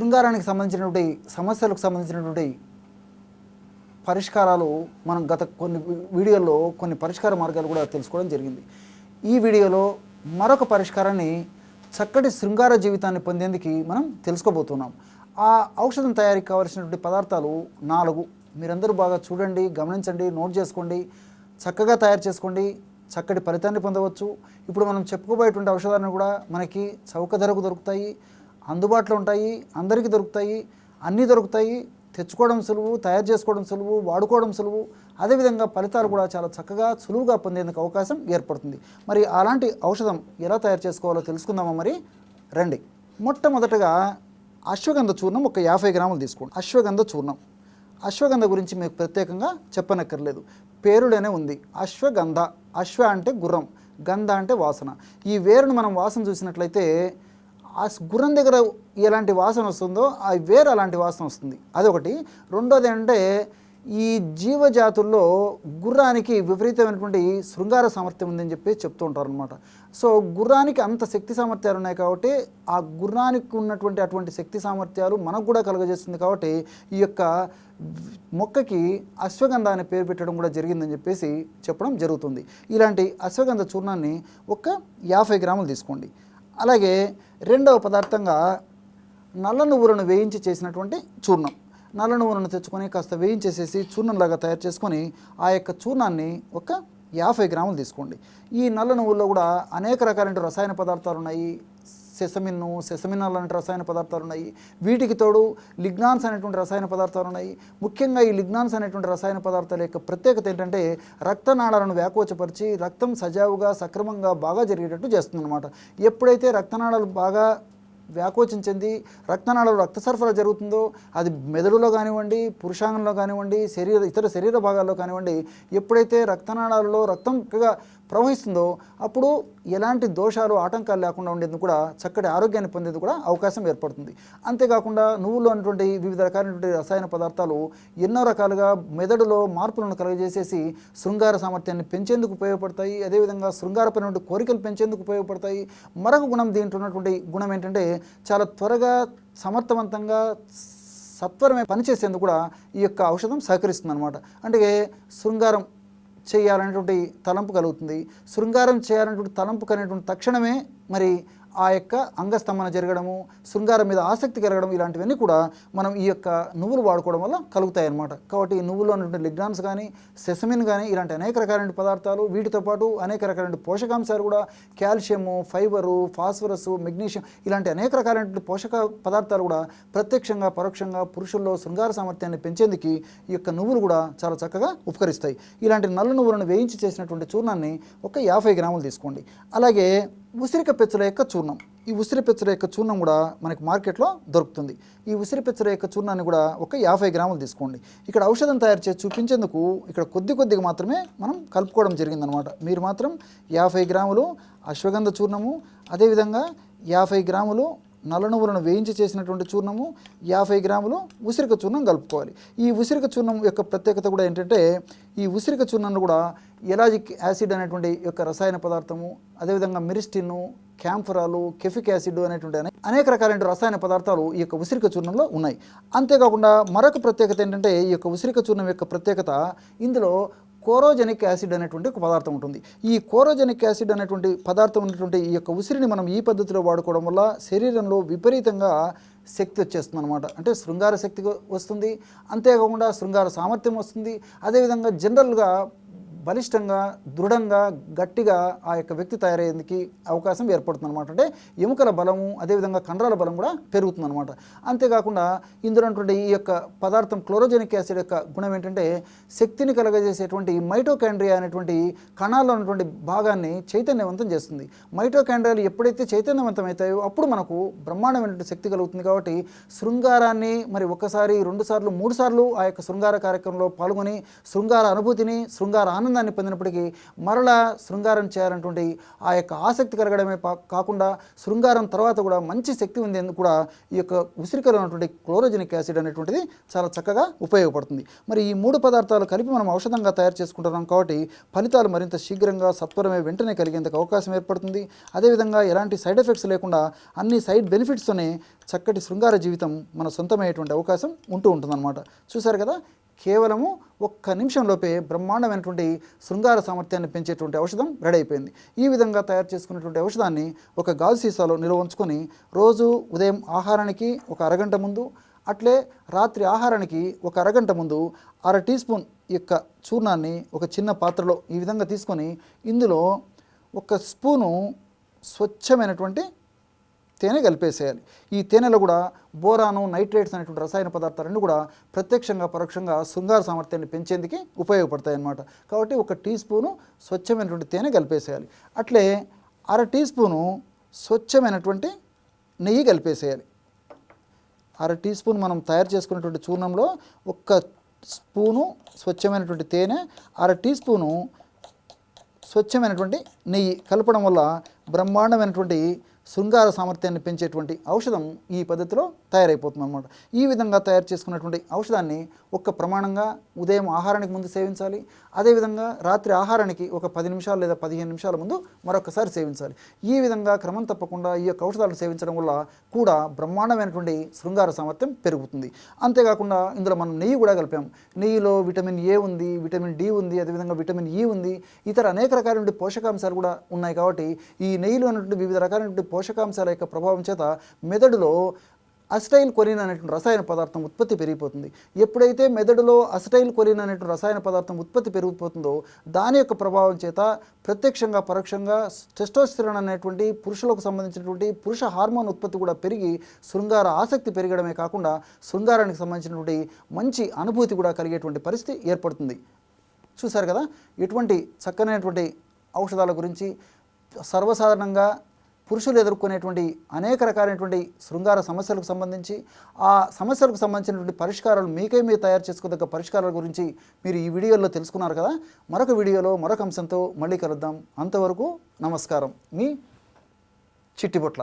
శృంగారానికి సంబంధించినటువంటి సమస్యలకు సంబంధించినటువంటి పరిష్కారాలు మనం గత కొన్ని వీడియోల్లో కొన్ని పరిష్కార మార్గాలు కూడా తెలుసుకోవడం జరిగింది. ఈ వీడియోలో మరొక పరిష్కారాన్ని చక్కటి శృంగార జీవితాన్ని పొందేందుకు మనం తెలుసుకోబోతున్నాం. ఆ ఔషధం తయారీకి కావలసినటువంటి పదార్థాలు నాలుగు. మీరందరూ బాగా చూడండి గమనించండి నోట్ చేసుకోండి చక్కగా తయారు చేసుకోండి చక్కటి ఫలితాన్ని పొందవచ్చు. ఇప్పుడు మనం చెప్పుకోబోయేటువంటి ఔషధాలను కూడా మనకి చౌక ధరకు దొరుకుతాయి. అందుబాటులో ఉంటాయి అందరికీ దొరుకుతాయి అన్నీ దొరుకుతాయి. తెచ్చుకోవడం సులువు తయారు చేసుకోవడం సులువు వాడుకోవడం సులువు. అదేవిధంగా ఫలితాలు కూడా చాలా చక్కగా సులువుగా పొందేందుకు అవకాశం ఏర్పడుతుంది. మరి అలాంటి ఔషధం ఎలా తయారు చేసుకోవాలో తెలుసుకుందామా మరి? రండి. మొట్టమొదటగా అశ్వగంధ చూర్ణం ఒక యాభై గ్రాములు తీసుకోండి. అశ్వగంధ చూర్ణం. అశ్వగంధ గురించి మీకు ప్రత్యేకంగా చెప్పనక్కర్లేదు. పేరులోనే ఉంది. అశ్వగంధ. అశ్వ అంటే గుర్రం. గంధ అంటే వాసన. ఈ వేరును మనం వాసన చూసినట్లయితే ఆ స్- గుర్రం దగ్గర ఎలాంటి వాసన వస్తుందో ఆ వేరు అలాంటి వాసన వస్తుంది. అదొకటి. రెండోది అంటే ఈ జీవజాతుల్లో గుర్రానికి విపరీతమైనటువంటి శృంగార సామర్థ్యం ఉందని చెప్పి చెప్తూ ఉంటారు అనమాట సో గుర్రానికి అంత శక్తి సామర్థ్యాలు ఉన్నాయి కాబట్టి ఆ గుర్రానికి ఉన్నటువంటి అటువంటి శక్తి సామర్థ్యాలు మనకు కూడా కలుగజేస్తుంది కాబట్టి ఈ యొక్క మొక్కకి అశ్వగంధ అనే పేరు పెట్టడం కూడా జరిగిందని చెప్పేసి చెప్పడం జరుగుతుంది. ఇలాంటి అశ్వగంధ చూర్ణాన్ని ఒక యాభై గ్రాములు తీసుకోండి. అలాగే రెండవ పదార్థంగా నల్ల నువ్వులను వేయించి చేసినటువంటి చూర్ణం. నల్ల నువ్వులను తెచ్చుకొని కాస్త వేయించేసేసి చూర్ణంలాగా తయారు చేసుకొని ఆ యొక్క చూర్ణాన్ని ఒక యాభై గ్రాములు తీసుకోండి. ఈ నల్ల నువ్వుల్లో కూడా అనేక రకాలైన రసాయన పదార్థాలు ఉన్నాయి. సెసమిన్ను సెసమినాల్ అనే రసాయన పదార్థాలు ఉన్నాయి. వీటికి తోడు లిగ్నాన్స్ అనేటువంటి రసాయన పదార్థాలు ఉన్నాయి. ముఖ్యంగా ఈ లిగ్నాన్స్ అనేటువంటి రసాయన పదార్థాల యొక్క ప్రత్యేకత ఏంటంటే రక్తనాళాలను వ్యాకోచపరిచి రక్తం సజావుగా సక్రమంగా బాగా జరిగేటట్టు చేస్తుందన్నమాట. ఎప్పుడైతే రక్తనాళాలు బాగా వ్యాకోచం చెంది రక్తనాళాలు రక్త సరఫరా జరుగుతుందో అది మెదడులో కానివ్వండి పురుషాంగంలో కానివ్వండి శరీర ఇతర శరీర భాగాల్లో కానివ్వండి ఎప్పుడైతే రక్తనాళాలలో రక్తం ప్రవహిస్తుందో అప్పుడు ఎలాంటి దోషాలు ఆటంకాలు లేకుండా ఉండేందుకు కూడా చక్కటి ఆరోగ్యాన్ని పొందేందుకు కూడా అవకాశం ఏర్పడుతుంది. అంతేకాకుండా నువ్వులో ఉన్నటువంటి వివిధ రకాలైనటువంటి రసాయన పదార్థాలు ఎన్నో రకాలుగా మెదడులో మార్పులను కలుగజేసేసి శృంగార సామర్థ్యాన్ని పెంచేందుకు ఉపయోగపడతాయి. అదేవిధంగా శృంగారపరమైన కోరికలు పెంచేందుకు ఉపయోగపడతాయి. మరొక గుణం దీంట్లో ఉన్నటువంటి గుణం ఏంటంటే చాలా త్వరగా సమర్థవంతంగా సత్వరమే పనిచేసేందుకు కూడా ఈ యొక్క ఔషధం సహకరిస్తుంది అనమాట అంటే శృంగారం చేయాలనేటువంటి తలంపు కలుగుతుంది. శృంగారం చేయాలనేటువంటి తలంపు కనేటువంటి తక్షణమే మరి ఆ యొక్క అంగస్తంభన జరగడము శృంగారం మీద ఆసక్తి కలగడం ఇలాంటివన్నీ కూడా మనం ఈ యొక్క నువ్వులు వాడుకోవడం వల్ల కలుగుతాయి అన్నమాట కాబట్టి ఈ నువ్వులో ఉన్నటువంటి లిగ్నాన్స్ కానీ సెసమిన్ కానీ ఇలాంటి అనేక రకాలైన పదార్థాలు వీటితో పాటు అనేక రకాలైన పోషకాంశాలు కూడా కాల్షియము ఫైబరు ఫాస్ఫరస్ మెగ్నీషియం ఇలాంటి అనేక రకాలైనటువంటి పోషక పదార్థాలు కూడా ప్రత్యక్షంగా పరోక్షంగా పురుషుల్లో శృంగార సామర్థ్యాన్ని పెంచేందుకు ఈ యొక్క నువ్వులు కూడా చాలా చక్కగా ఉపకరిస్తాయి. ఇలాంటి నల్ల నువ్వులను వేయించి చేసినటువంటి చూర్ణాన్ని ఒక యాభై గ్రాములు తీసుకోండి. అలాగే ఉసిరిక పెచ్చల యొక్క చూర్ణం. ఈ ఉసిరి పెచ్చల యొక్క చూర్ణం కూడా మనకి మార్కెట్లో దొరుకుతుంది. ఈ ఉసిరి పెచ్చల యొక్క చూర్ణాన్ని కూడా ఒక యాభై గ్రాములు తీసుకోండి. ఇక్కడ ఔషధం తయారు చేసి చూపించేందుకు ఇక్కడ కొద్ది కొద్దిగా మాత్రమే మనం కలుపుకోవడం జరిగిందనమాట. మీరు మాత్రం యాభై గ్రాములు అశ్వగంధ చూర్ణము అదేవిధంగా యాభై గ్రాములు నల్ల నువ్వులను వేయించి చేసినటువంటి చూర్ణము యాభై గ్రాములు ఉసిరిక చూర్ణం కలుపుకోవాలి. ఈ ఉసిరిక చూర్ణం యొక్క ప్రత్యేకత కూడా ఏంటంటే ఈ ఉసిరిక చూర్ణంను కూడా ఎలాజిక్ యాసిడ్ అనేటువంటి యొక్క రసాయన పదార్థము అదేవిధంగా మిరిస్టిన్ను క్యాంఫరాలు కెఫిక్ యాసిడ్ అనేటువంటి అనేక రకాలైన రసాయన పదార్థాలు ఈ యొక్క ఉసిరిక చూర్ణంలో ఉన్నాయి. అంతేకాకుండా మరొక ప్రత్యేకత ఏంటంటే ఈ యొక్క ఉసిరిక చూర్ణం యొక్క ప్రత్యేకత ఇందులో కోరోజెనిక్ యాసిడ్ అనేటువంటి ఒక పదార్థం ఉంటుంది. ఈ కోరోజెనిక్ యాసిడ్ అనేటువంటి పదార్థం ఉన్నటువంటి ఈ యొక్క ఉసిరిని మనం ఈ పద్ధతిలో వాడుకోవడం వల్ల శరీరంలో విపరీతంగా శక్తి వచ్చేస్తుంది అనమాట అంటే శృంగార శక్తి వస్తుంది. అంతేకాకుండా శృంగార సామర్థ్యం వస్తుంది. అదేవిధంగా జనరల్గా బలిష్టంగా దృఢంగా గట్టిగా ఆ యొక్క వ్యక్తి తయారయ్యేందుకు అవకాశం ఏర్పడుతుంది అనమాట అంటే ఎముకల బలము అదేవిధంగా కండరాల బలం కూడా పెరుగుతుంది అనమాట అంతేకాకుండా ఇందులో ఈ యొక్క పదార్థం క్లోరోజెనిక్ యాసిడ్ యొక్క గుణం ఏంటంటే శక్తిని కలగజేసేటువంటి మైటోకాండ్రియా అనేటువంటి కణాల్లో ఉన్నటువంటి భాగాన్ని చైతన్యవంతం చేస్తుంది. మైటోకాండ్రియాలు ఎప్పుడైతే చైతన్యవంతం అవుతాయో అప్పుడు మనకు బ్రహ్మాండమైనటువంటి శక్తి కలుగుతుంది కాబట్టి శృంగారాన్ని మరి ఒకసారి రెండు సార్లు మూడు సార్లు ఆ యొక్క శృంగార కార్యక్రమంలో పాల్గొని శృంగార అనుభూతిని శృంగార ఆనందాన్ని ఆనందాన్ని పొందినప్పటికీ మరలా శృంగారం చేయాలన్నటువంటి ఆ యొక్క ఆసక్తి కలగడమే కాకుండా శృంగారం తర్వాత కూడా మంచి శక్తి ఉంది కూడా ఈ యొక్క ఉసిరికలో ఉన్నటువంటి క్లోరోజెనిక్ యాసిడ్ అనేటువంటిది చాలా చక్కగా ఉపయోగపడుతుంది. మరి ఈ మూడు పదార్థాలు కలిపి మనం ఔషధంగా తయారు చేసుకుంటున్నాం కాబట్టి ఫలితాలు మరింత శీఘ్రంగా సత్వరమే వెంటనే కలిగేందుకు అవకాశం ఏర్పడుతుంది. అదేవిధంగా ఎలాంటి సైడ్ ఎఫెక్ట్స్ లేకుండా అన్ని సైడ్ బెనిఫిట్స్తోనే చక్కటి శృంగార జీవితం మన సొంతమయ్యేటువంటి అవకాశం ఉంటూ ఉంటుందన్నమాట. చూశారు కదా? కేవలము ఒక్క నిమిషంలోపే బ్రహ్మాండమైనటువంటి శృంగార సామర్థ్యాన్ని పెంచేటువంటి ఔషధం రెడీ అయిపోయింది. ఈ విధంగా తయారు చేసుకున్నటువంటి ఔషధాన్ని ఒక గాజు సీసాలో నిల్వ ఉంచుకొని రోజు ఉదయం ఆహారానికి ఒక అరగంట ముందు అట్లే రాత్రి ఆహారానికి ఒక అరగంట ముందు అర టీ స్పూన్ యొక్క చూర్ణాన్ని ఒక చిన్న పాత్రలో ఈ విధంగా తీసుకొని ఇందులో ఒక స్పూను స్వచ్ఛమైనటువంటి తేనె కలిపేసేయాలి. ఈ తేనెలో కూడా బోరాను నైట్రేట్స్ అనేటువంటి రసాయన పదార్థాలన్నీ కూడా ప్రత్యక్షంగా పరోక్షంగా శృంగార సామర్థ్యాన్ని పెంచేందుకు ఉపయోగపడతాయి అన్నమాట కాబట్టి ఒక టీ స్పూను స్వచ్ఛమైనటువంటి తేనె కలిపేసేయాలి. అట్లే అర టీ స్పూను స్వచ్ఛమైనటువంటి నెయ్యి కలిపేసేయాలి. అర టీ స్పూన్ మనం తయారు చేసుకున్నటువంటి చూర్ణంలో ఒక్క స్పూను స్వచ్ఛమైనటువంటి తేనె అర టీ స్పూను స్వచ్ఛమైనటువంటి నెయ్యి కలపడం వల్ల బ్రహ్మాండమైనటువంటి శృంగార సామర్థ్యాన్ని పెంచేటువంటి ఔషధం ఈ పద్ధతిలో తయారైపోతుంది అనమాట ఈ విధంగా తయారు చేసుకున్నటువంటి ఔషధాన్ని ఒక్క ప్రమాణంగా ఉదయం ఆహారానికి ముందు సేవించాలి. అదేవిధంగా రాత్రి ఆహారానికి ఒక పది నిమిషాలు లేదా పదిహేను నిమిషాల ముందు మరొకసారి సేవించాలి. ఈ విధంగా క్రమం తప్పకుండా ఈ యొక్క ఔషధాలను సేవించడం వల్ల కూడా బ్రహ్మాండమైనటువంటి శృంగార సామర్థ్యం పెరుగుతుంది. అంతేకాకుండా ఇందులో మనం నెయ్యి కూడా కలిపాం. నెయ్యిలో విటమిన్ ఏ ఉంది విటమిన్ డి ఉంది అదేవిధంగా విటమిన్ ఈ ఉంది ఇతర అనేక రకాలైన పోషకాంశాలు కూడా ఉన్నాయి కాబట్టి ఈ నెయ్యిలో ఉన్నటువంటి వివిధ రకాలైనటువంటి పోషకాంశాల యొక్క ప్రభావం చేత మెదడులో అస్టైల్ కొలిన్ అనేటువంటి రసాయన పదార్థం ఉత్పత్తి పెరిగిపోతుంది. ఎప్పుడైతే మెదడులో అస్టైల్ కొలిన్ అనేటువంటి రసాయన పదార్థం ఉత్పత్తి పెరిగిపోతుందో దాని యొక్క ప్రభావం చేత ప్రత్యక్షంగా పరోక్షంగా టెస్టోస్టిరాన్ అనేటువంటి పురుషులకు సంబంధించినటువంటి పురుష హార్మోన్ ఉత్పత్తి కూడా పెరిగి శృంగార ఆసక్తి పెరగడమే కాకుండా శృంగారానికి సంబంధించినటువంటి మంచి అనుభూతి కూడా కలిగేటువంటి పరిస్థితి ఏర్పడుతుంది. చూశారు కదా? ఇటువంటి చక్కనైనటువంటి ఔషధాల గురించి సర్వసాధారణంగా పురుషులు ఎదుర్కొనేటువంటి అనేక రకాలైనటువంటి శృంగార సమస్యలకు సంబంధించి ఆ సమస్యలకు సంబంధించినటువంటి పరిష్కారాలు మీకే మీరు తయారు చేసుకోదగ్గ పరిష్కారాల గురించి మీరు ఈ వీడియోలో తెలుసుకున్నారు కదా. మరొక వీడియోలో మరొక అంశంతో మళ్ళీ కలుద్దాం. అంతవరకు నమస్కారం. మీ చిట్టిబొట్ల.